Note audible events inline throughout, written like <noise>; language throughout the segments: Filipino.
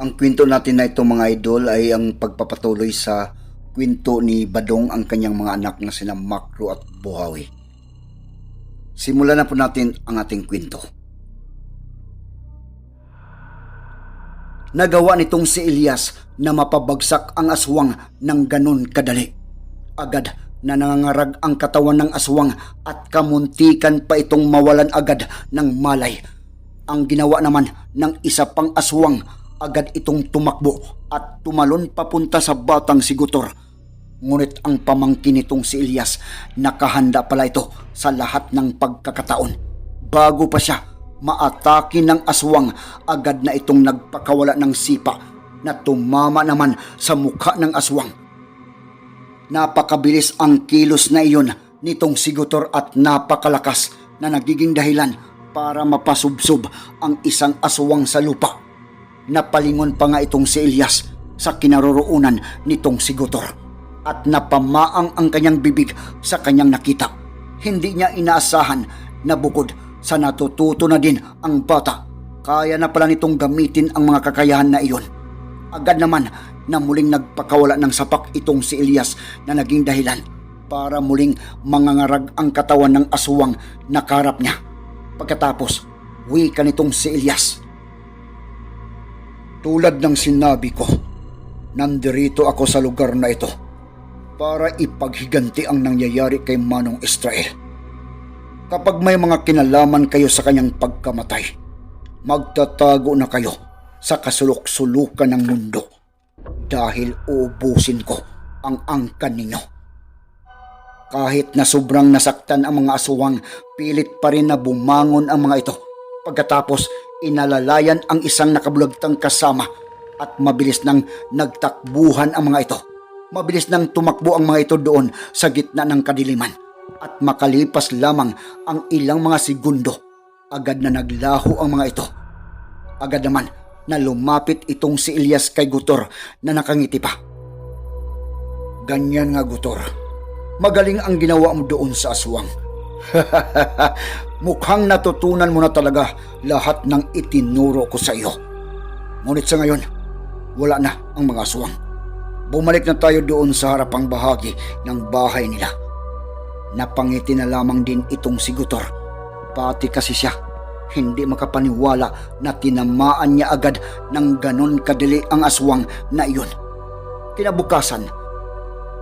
Ang kwento natin na ito mga idol ay ang pagpapatuloy sa kwento ni Badong ang kanyang mga anak na sina Makro at Buhawi. Simulan na po natin ang ating kwento. Nagawa nitong si Elias na mapabagsak ang aswang ng ganon kadali. Agad na nangangarag ang katawan ng aswang at kamuntikan pa itong mawalan agad ng malay. Ang ginawa naman ng isa pang aswang agad itong tumakbo at tumalon papunta sa batang sigutor. Ngunit ang pamangkin nitong si Elias, nakahanda pala ito sa lahat ng pagkakataon. Bago pa siya maatake ng aswang, agad na itong nagpakawala ng sipa na tumama naman sa mukha ng aswang. Napakabilis ang kilos na iyon nitong sigutor at napakalakas na nagiging dahilan para mapasubsob ang isang aswang sa lupa. Napalingon pa nga itong si Elias sa kinaroroonan nitong sigutor at napamaang ang kanyang bibig sa kanyang nakita. Hindi niya inaasahan na bukod sa natututo na din ang bata, kaya na pala nitong gamitin ang mga kakayahan na iyon. Agad naman na muling nagpakawala ng sapak itong si Elias na naging dahilan para muling mangangarag ang katawan ng aswang na karap niya. Pagkatapos, wika nitong si Elias. Tulad ng sinabi ko, nandirito ako sa lugar na ito para ipaghiganti ang nangyayari kay Manong Israel. Kapag may mga kinalaman kayo sa kanyang pagkamatay, magtatago na kayo sa kasulok-sulukan ng mundo dahil uubusin ko ang angkan ninyo. Kahit na sobrang nasaktan ang mga aswang, pilit pa rin na bumangon ang mga ito. Pagkatapos, inalalayan ang isang nakabulagtang kasama at mabilis nang nagtakbuhan ang mga ito. Mabilis nang tumakbo ang mga ito doon sa gitna ng kadiliman. At makalipas lamang ang ilang mga segundo, agad na naglaho ang mga ito. Agad naman na lumapit itong si Elias kay Gutor na nakangiti pa. Ganyan nga Gutor. Magaling ang ginawa mo doon sa aswang. <laughs> Mukhang natutunan mo na talaga lahat ng itinuro ko sa iyo. Ngunit sa ngayon, wala na ang mga aswang. Bumalik na tayo doon sa harapang bahagi ng bahay nila. Napangiti na lamang din itong si Gutor. Pati kasi siya, hindi makapaniwala na tinamaan niya agad ng ganon kadili ang aswang na iyon. Kinabukasan,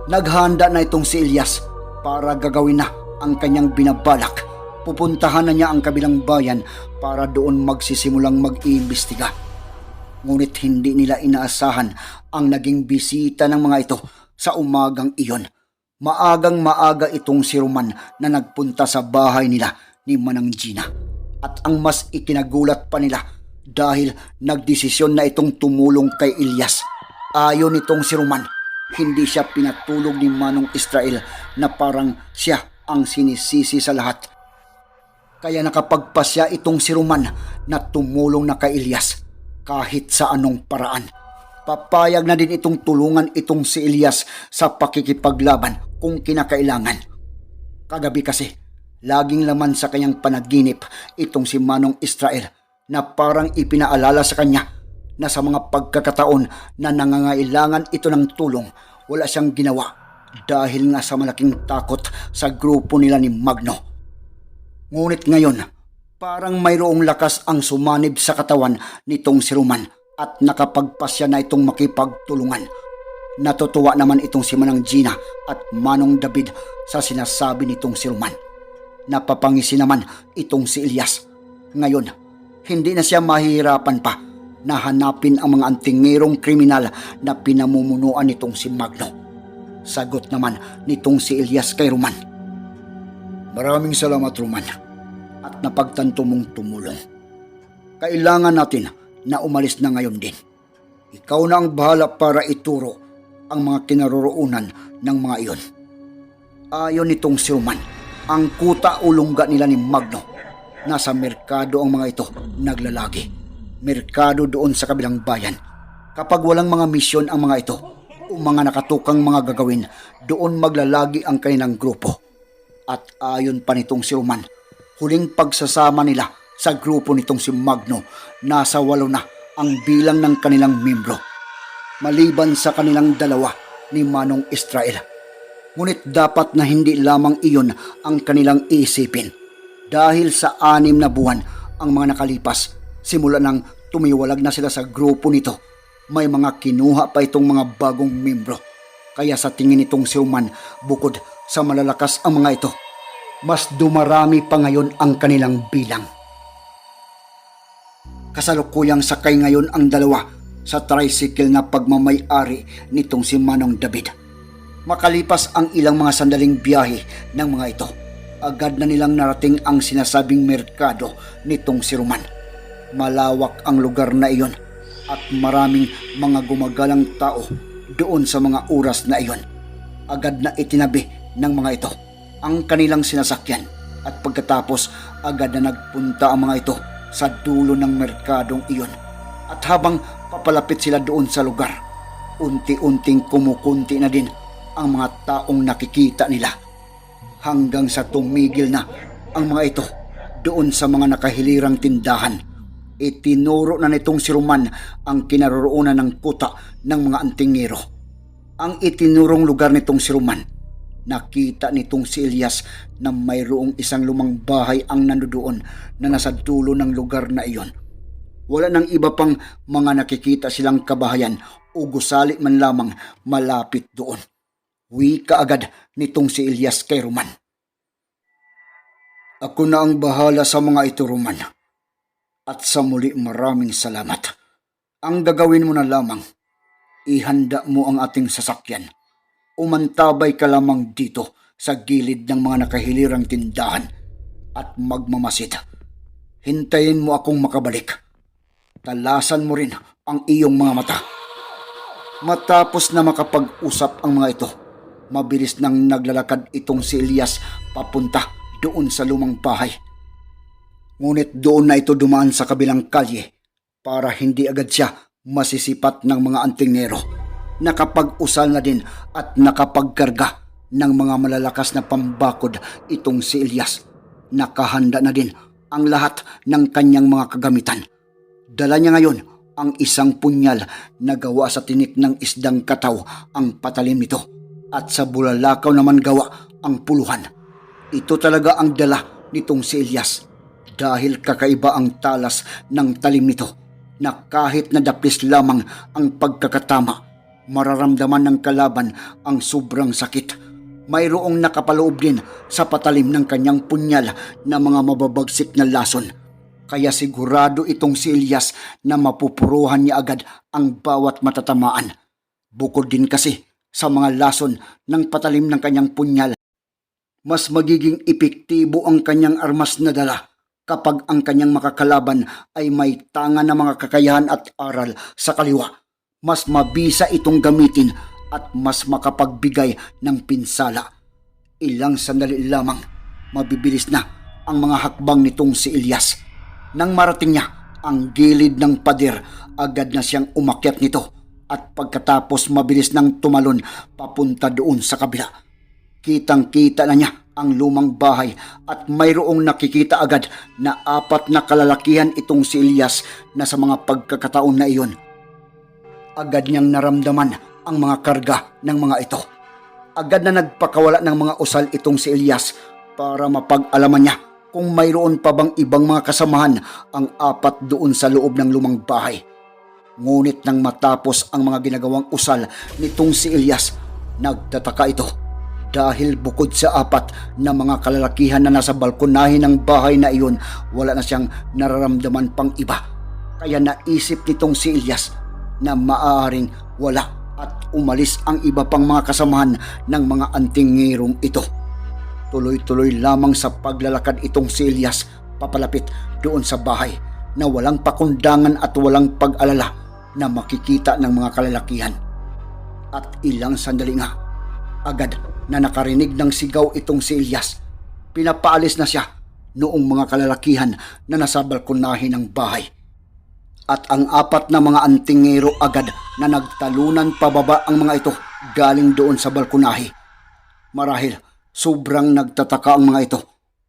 naghanda na itong si Elias para gagawin na ang kanyang binabalak. Pupuntahan na niya ang kabilang bayan para doon magsisimulang mag-iimbestiga. Ngunit hindi nila inaasahan ang naging bisita ng mga ito sa umagang iyon. Maagang maaga itong si Roman na nagpunta sa bahay nila ni Manang Gina. At ang mas ikinagulat pa nila dahil nagdesisyon na itong tumulong kay Ilyas. Ayon nitong si Roman, hindi siya pinatulog ni Manong Israel na parang siya ang sinisisi sa lahat. Kaya nakapagpasya itong si Roman na tumulong na kay Ilyas kahit sa anong paraan. Papayag na din itong tulungan itong si Elias sa pakikipaglaban kung kinakailangan. Kagabi kasi, laging laman sa kanyang panaginip itong si Manong Israel na parang ipinaalala sa kanya na sa mga pagkakataon na nangangailangan ito ng tulong, wala siyang ginawa dahil nga sa malaking takot sa grupo nila ni Magno. Ngunit ngayon, parang mayroong lakas ang sumanib sa katawan nitong si Roman at nakapagpasya na itong makipagtulungan. Natutuwa naman itong si Manang Gina at Manong David sa sinasabi nitong si Roman. Napapangisi naman itong si Elias. Ngayon, hindi na siya mahihirapan pa na hanapin ang mga antingerong kriminal na pinamumunuan nitong si Magno. Sagot naman nitong si Elias kay Roman. Maraming salamat Roman at napagtanto mong tumulong. Kailangan natin na umalis na ngayon din. Ikaw na ang bahala para ituro ang mga kinaroroonan ng mga iyon. Ayon nitong si Roman, ang kuta o lungga nila ni Magno. Nasa merkado ang mga ito naglalagi. Merkado doon sa kabilang bayan. Kapag walang mga misyon ang mga ito o mga nakatukang mga gagawin, doon maglalagi ang kanilang grupo. At ayon pa nitong si Roman, huling pagsasama nila sa grupo nitong si Magno, nasa walo na ang bilang ng kanilang membro. Maliban sa kanilang dalawa ni Manong Israel. Ngunit dapat na hindi lamang iyon ang kanilang isipin. Dahil sa anim na buwan ang mga nakalipas, simula nang tumiwalag na sila sa grupo nito, may mga kinuha pa itong mga bagong membro. Kaya sa tingin nitong si Roman, bukod sa malalakas ang mga ito, mas dumarami pa ngayon ang kanilang bilang. Kasalukuyang sakay ngayon ang dalawa sa tricycle na pagmamay-ari nitong si Manong David. Makalipas ang ilang mga sandaling biyahe ng mga ito, agad na nilang narating ang sinasabing merkado nitong si Roman. Malawak ang lugar na iyon at maraming mga gumagalang tao doon sa mga oras na iyon. Agad na itinabi ng mga ito ang kanilang sinasakyan at pagkatapos agad na nagpunta ang mga ito sa dulo ng merkadong iyon. At habang papalapit sila doon sa lugar, unti-unting kumukunti na din ang mga taong nakikita nila. Hanggang sa tumigil na ang mga ito doon sa mga nakahilirang tindahan. Itinuro na nitong si Roman ang kinaroroonan ng kuta ng mga antingero. Ang itinurong lugar nitong si Roman Nakita nitong si Elias na mayroong isang lumang bahay ang nandoon na nasa dulo ng lugar na iyon. Wala nang iba pang mga nakikita silang kabahayan o gusali man lamang malapit doon. Wi kaagad nitong si Elias kay Roman. Ako na ang bahala sa mga ito, Roman. At sa muli maraming salamat. Ang gagawin mo na lamang, ihanda mo ang ating sasakyan umantabay ka lamang dito sa gilid ng mga nakahilirang tindahan at magmamasid. Hintayin mo akong makabalik. Talasan mo rin ang iyong mga mata. Matapos na makapag-usap ang mga ito, mabilis nang naglalakad itong si Elias papunta doon sa lumang bahay. Ngunit doon na ito dumaan sa kabilang kalye para hindi agad siya masisipat ng mga antingero nakapag-usal na din at nakapagkarga ng mga malalakas na pambakod itong si Elias. Nakahanda na din ang lahat ng kanyang mga kagamitan. Dala niya ngayon ang isang punyal na gawa sa tinik ng isdang kataw ang patalim nito at sa bulalakaw naman gawa ang puluhan. Ito talaga ang dala nitong si Elias dahil kakaiba ang talas ng talim nito na kahit nadapis lamang ang pagkakatama mararamdaman ng kalaban ang sobrang sakit. Mayroong nakapaloob din sa patalim ng kanyang punyal na mga mababagsik na lason. Kaya sigurado itong si Elias na mapupuruhan niya agad ang bawat matatamaan. Bukod din kasi sa mga lason ng patalim ng kanyang punyal, mas magiging epektibo ang kanyang armas na dala kapag ang kanyang makakalaban ay may tanga na mga kakayahan at aral sa kaliwa mas mabisa itong gamitin at mas makapagbigay ng pinsala. Ilang sandali lamang, mabibilis na ang mga hakbang nitong si Elias. Nang marating niya ang gilid ng pader, agad na siyang umakyat nito at pagkatapos mabilis nang tumalon papunta doon sa kabila. Kitang-kita na niya ang lumang bahay at mayroong nakikita agad na apat na kalalakihan itong si Elias na sa mga pagkakataon na iyon agad niyang naramdaman ang mga karga ng mga ito. Agad na nagpakawala ng mga usal itong si Elias para mapag-alaman niya kung mayroon pa bang ibang mga kasamahan ang apat doon sa loob ng lumang bahay. Ngunit nang matapos ang mga ginagawang usal nitong si Elias, nagtataka ito dahil bukod sa apat na mga kalalakihan na nasa balkonahin ng bahay na iyon, wala na siyang nararamdaman pang iba. Kaya naisip nitong si Elias na maaaring wala at umalis ang iba pang mga kasamahan ng mga antingirong ito. Tuloy-tuloy lamang sa paglalakad itong si Elias papalapit doon sa bahay na walang pakundangan at walang pag-alala na makikita ng mga kalalakihan. At ilang sandali nga, agad na nakarinig ng sigaw itong si Elias. Pinapaalis na siya noong mga kalalakihan na nasa balkonahe ng bahay. At ang apat na mga antingero agad na nagtalunan pababa ang mga ito galing doon sa balkonahe. Marahil sobrang nagtataka ang mga ito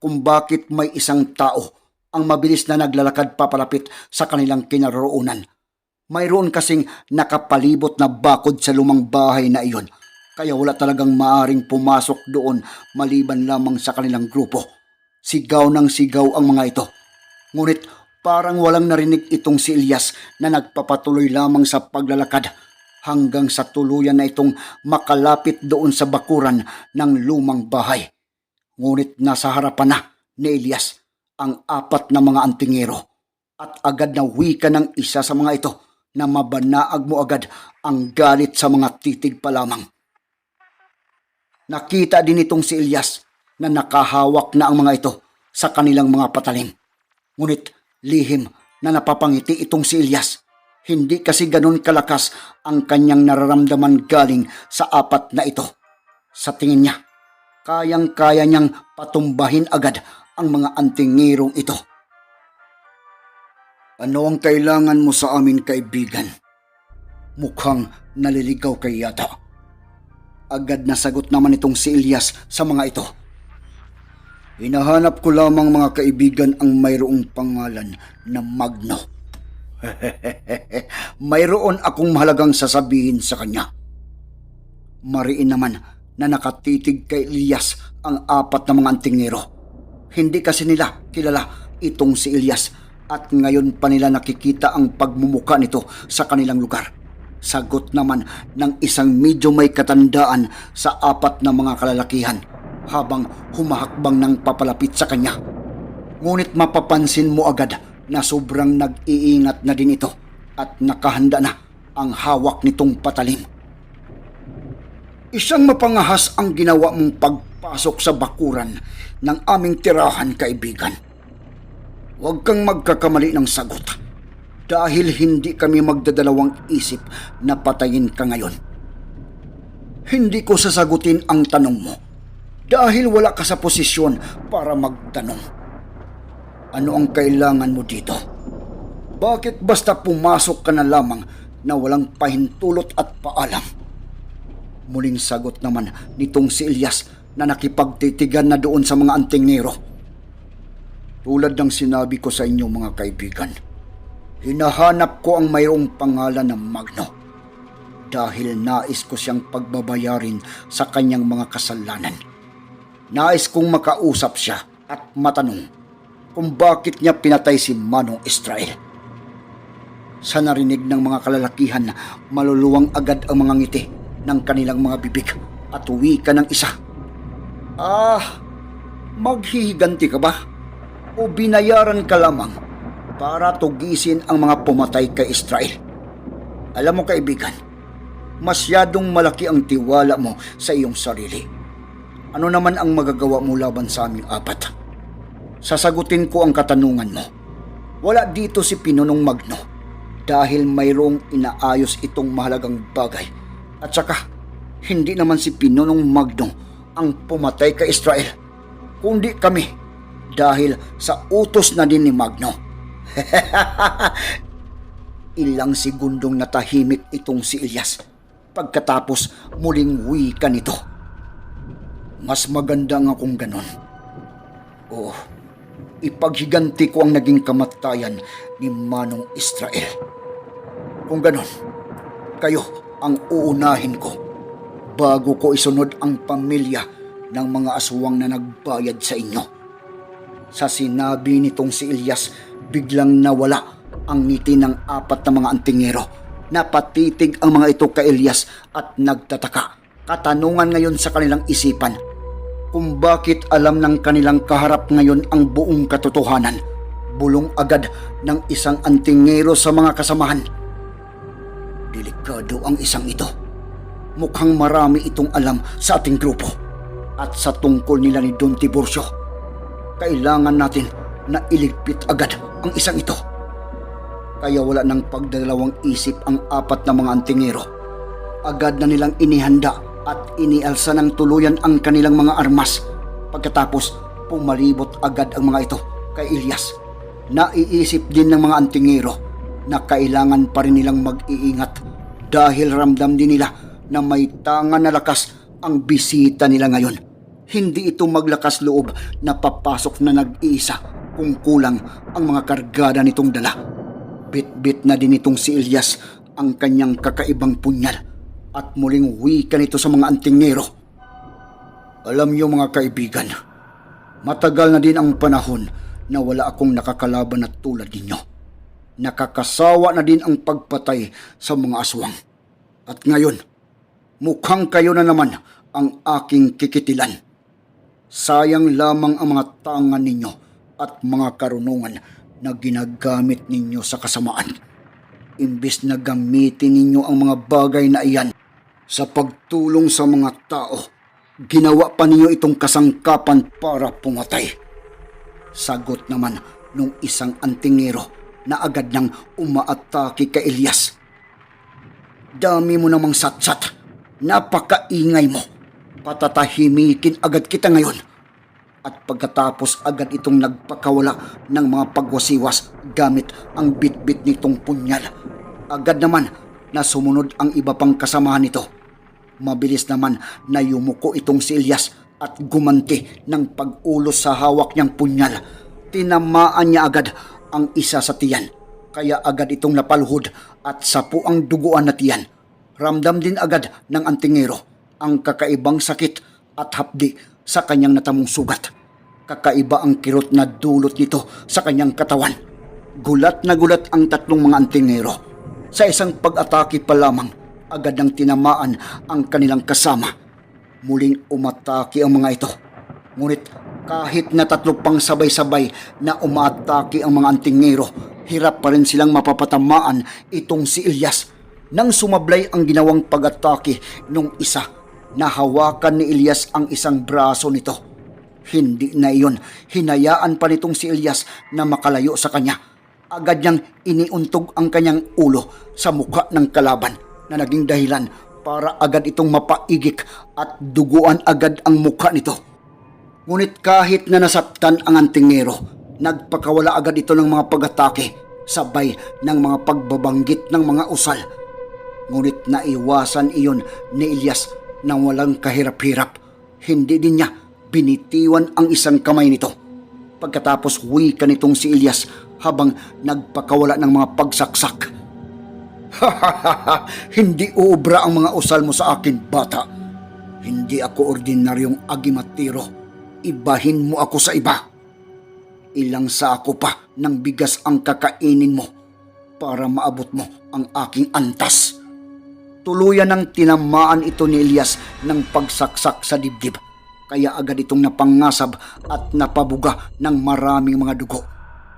kung bakit may isang tao ang mabilis na naglalakad papalapit sa kanilang kinaroroonan. Mayroon kasing nakapalibot na bakod sa lumang bahay na iyon, kaya wala talagang maaring pumasok doon maliban lamang sa kanilang grupo. Sigaw ng sigaw ang mga ito. Ngunit parang walang narinig itong si Elias na nagpapatuloy lamang sa paglalakad hanggang sa tuluyan na itong makalapit doon sa bakuran ng lumang bahay. Ngunit nasa harapan na ni Elias ang apat na mga antingero at agad na wika ng isa sa mga ito na mabanaag mo agad ang galit sa mga titig pa lamang. Nakita din itong si Elias na nakahawak na ang mga ito sa kanilang mga patalim. Ngunit lihim na napapangiti itong si Elias. Hindi kasi ganun kalakas ang kanyang nararamdaman galing sa apat na ito. Sa tingin niya, kayang-kaya niyang patumbahin agad ang mga antingirong ito. Ano ang kailangan mo sa amin kaibigan? Mukhang naliligaw kay yata. Agad na sagot naman itong si Elias sa mga ito. Hinahanap ko lamang mga kaibigan ang mayroong pangalan na Magno. <laughs> Mayroon akong mahalagang sasabihin sa kanya. Mariin naman na nakatitig kay Elias ang apat na mga antingero. Hindi kasi nila kilala itong si Elias at ngayon pa nila nakikita ang pagmumuka nito sa kanilang lugar. Sagot naman ng isang medyo may katandaan sa apat na mga kalalakihan habang humahakbang ng papalapit sa kanya. Ngunit mapapansin mo agad na sobrang nag-iingat na din ito at nakahanda na ang hawak nitong patalim. Isang mapangahas ang ginawa mong pagpasok sa bakuran ng aming tirahan, kaibigan. Huwag kang magkakamali ng sagot dahil hindi kami magdadalawang isip na patayin ka ngayon. Hindi ko sasagutin ang tanong mo dahil wala ka sa posisyon para magtanong. Ano ang kailangan mo dito? Bakit basta pumasok ka na lamang na walang pahintulot at paalam? Muling sagot naman nitong si Elias na nakipagtitigan na doon sa mga antingero. Tulad ng sinabi ko sa inyo mga kaibigan, hinahanap ko ang mayroong pangalan ng Magno dahil nais ko siyang pagbabayarin sa kanyang mga kasalanan. Nais kong makausap siya at matanong kung bakit niya pinatay si Manong Israel. Sa narinig ng mga kalalakihan, maluluwang agad ang mga ngiti ng kanilang mga bibig at uwi ka ng isa. Ah, maghihiganti ka ba? O binayaran ka lamang para tugisin ang mga pumatay kay Israel? Alam mo kaibigan, masyadong malaki ang tiwala mo sa iyong sarili. Ano naman ang magagawa mo laban sa aming apat? Sasagutin ko ang katanungan mo. Wala dito si Pinunong Magno dahil mayroong inaayos itong mahalagang bagay. At saka, hindi naman si Pinunong Magno ang pumatay kay Israel, kundi kami dahil sa utos na din ni Magno. <laughs> Ilang segundong natahimik itong si Elias pagkatapos muling wika nito. Mas maganda nga kung ganon. Oo, ipaghiganti ko ang naging kamatayan ni Manong Israel. Kung ganon, kayo ang uunahin ko bago ko isunod ang pamilya ng mga aswang na nagbayad sa inyo. Sa sinabi nitong si Elias, biglang nawala ang ngiti ng apat na mga antingero. Napatitig ang mga ito kay Elias at nagtataka. Katanungan ngayon sa kanilang isipan kung bakit alam ng kanilang kaharap ngayon ang buong katotohanan. Bulong agad ng isang antingero sa mga kasamahan. Delikado ang isang ito. Mukhang marami itong alam sa ating grupo at sa tungkol nila ni Don Tiburcio. Kailangan natin na iligpit agad ang isang ito kaya wala nang pagdalawang isip ang apat na mga antingero. Agad na nilang inihanda at inialsa ng tuluyan ang kanilang mga armas. Pagkatapos, pumalibot agad ang mga ito kay Ilyas. Naiisip din ng mga antingero na kailangan pa rin nilang mag-iingat dahil ramdam din nila na may tangan na lakas ang bisita nila ngayon. Hindi ito maglakas loob na papasok na nag-iisa kung kulang ang mga kargada nitong dala. Bit-bit na din itong si Ilyas ang kanyang kakaibang punyal at muling wika nito sa mga antingero. Alam niyo mga kaibigan, matagal na din ang panahon na wala akong nakakalaban at tulad ninyo. Nakakasawa na din ang pagpatay sa mga aswang. At ngayon, mukhang kayo na naman ang aking kikitilan. Sayang lamang ang mga tangan ninyo at mga karunungan na ginagamit ninyo sa kasamaan. Imbis na gamitin ninyo ang mga bagay na iyan sa pagtulong sa mga tao, ginawa pa ninyo itong kasangkapan para pumatay. Sagot naman nung isang antingero na agad nang umaatake kay Elias. Dami mo namang satsat. Napakaingay mo. Patatahimikin agad kita ngayon. At pagkatapos agad itong nagpakawala ng mga pagwasiwas gamit ang bitbit nitong punyal. Agad naman na sumunod ang iba pang kasamahan nito. Mabilis naman na yumuko itong si Elias at gumanti ng pag-ulos sa hawak niyang punyal. Tinamaan niya agad ang isa sa tiyan. Kaya agad itong napalhod at sapu ang duguan na tiyan. Ramdam din agad ng antingero ang kakaibang sakit at hapdi sa kanyang natamong sugat. Kakaiba ang kirot na dulot nito sa kanyang katawan. Gulat na gulat ang tatlong mga antingero. Sa isang pag-atake pa lamang, agad nang tinamaan ang kanilang kasama. Muling umatake ang mga ito. Ngunit kahit na tatlo pang sabay-sabay na umatake ang mga antingero, hirap pa rin silang mapapatamaan itong si Ilyas. Nang sumablay ang ginawang pag-atake nung isa, nahawakan ni Ilyas ang isang braso nito. Hindi na iyon, hinayaan pa nitong si Ilyas na makalayo sa kanya. Agad niyang iniuntog ang kanyang ulo sa mukha ng kalaban na naging dahilan para agad itong mapaigik at duguan agad ang mukha nito. Ngunit kahit na nasaktan ang antingero, nagpakawala agad ito ng mga pag-atake sabay ng mga pagbabanggit ng mga usal. Ngunit naiwasan iyon ni Ilyas nang walang kahirap-hirap. Hindi din niya binitiwan ang isang kamay nito. Pagkatapos wika nitong si Ilyas habang nagpakawala ng mga pagsaksak. Hindi uubra ang mga usal mo sa akin, bata. Hindi ako ordinaryong agimatiro. Ibahin mo ako sa iba. Ilang sako pa ng bigas ang kakainin mo para maabot mo ang aking antas. Tuluyan ng tinamaan ito ni Elias ng pagsaksak sa dibdib. Kaya agad itong napangasab at napabuga ng maraming mga dugo.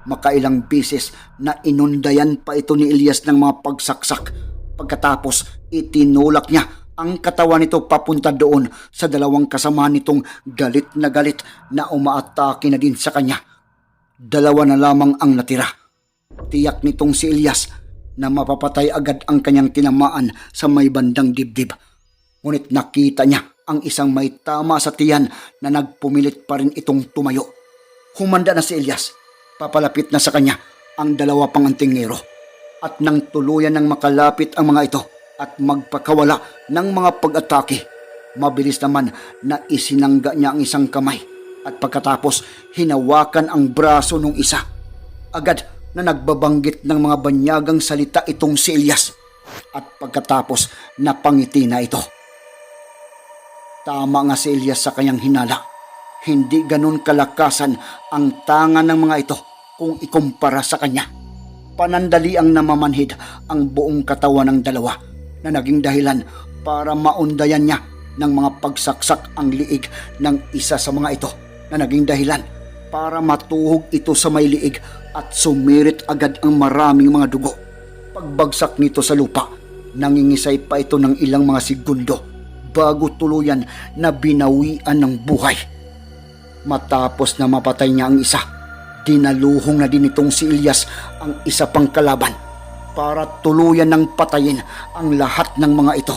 Makailang beses na inundayan pa ito ni Elias ng mga pagsaksak. Pagkatapos itinulak niya ang katawan nito papunta doon sa dalawang kasamahan nitong galit na galit na umaatake na din sa kanya. Dalawa na lamang ang natira. Tiyak nitong si Elias na mapapatay agad ang kanyang tinamaan sa may bandang dibdib. Ngunit nakita niya ang isang may tama sa tiyan na nagpumilit pa rin itong tumayo. Humanda na si Elias. Papalapit na sa kanya ang dalawa pang antingero. At nang tuluyan ng makalapit ang mga ito at magpakawala ng mga pag-atake, mabilis naman na isinangga niya ang isang kamay at pagkatapos hinawakan ang braso ng isa. Agad na nagbabanggit ng mga banyagang salita itong si Elias at pagkatapos napangiti na ito. Tama nga si Elias sa kanyang hinala. Hindi ganun kalakasan ang tangan ng mga ito kung ikumpara sa kanya. Panandali ang namamanhid ang buong katawan ng dalawa na naging dahilan para maundayan niya ng mga pagsaksak ang liig ng isa sa mga ito na naging dahilan para matuhog ito sa may liig at sumirit agad ang maraming mga dugo. Pagbagsak nito sa lupa, nangingisay pa ito ng ilang mga segundo bago tuluyan na binawian ng buhay. Matapos na mapatay niya ang isa, dinaluhong na din itong si Ilyas ang isa pang kalaban para tuluyan ng patayin ang lahat ng mga ito.